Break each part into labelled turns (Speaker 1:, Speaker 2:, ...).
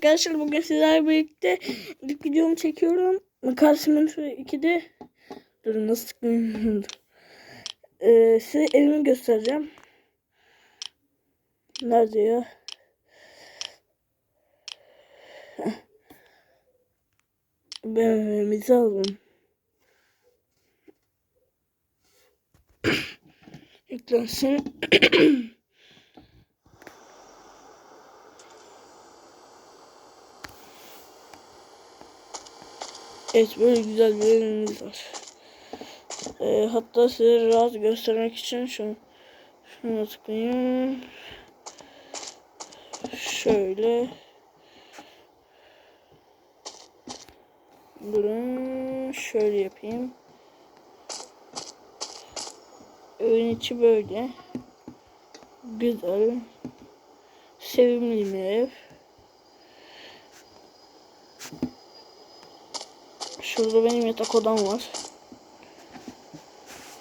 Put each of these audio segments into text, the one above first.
Speaker 1: arkadaşlar bugün sizlerle birlikte ilk videomu çekiyorum. Karşımda şu ikide Durun nasıl tıklayayım? Ee, size evimi göstereceğim. Nerede ya? Ben evimizi aldım. Yüklensin. Evet böyle güzel bir evimiz var. Ee, hatta size rahat göstermek için şunu şuna tıklayayım. Şöyle. Durun şöyle yapayım. Evin içi böyle. Güzel. Sevimli bir ev. Şurada benim yatak odam var.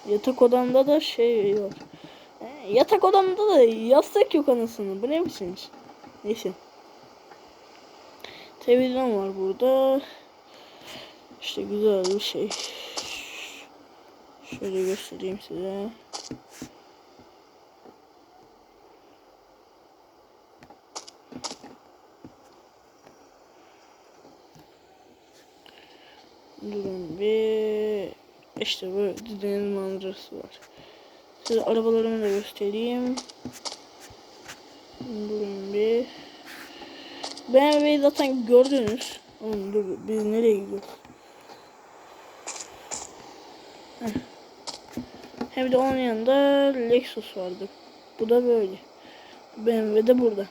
Speaker 1: Yatak odamda da şey var. E, yatak odamda da yastık yok anasını. Bu ne biçim iş? Neyse. Televizyon var burada. İşte güzel bir şey. Şöyle göstereyim size. Durun bir işte böyle Düzey'in manzarası var. Size arabalarımı da göstereyim. Durun bir. BMW'yi zaten gördünüz. Oğlum dur biz nereye gidiyoruz? Hem de onun yanında Lexus vardı. Bu da böyle. BMW de burada.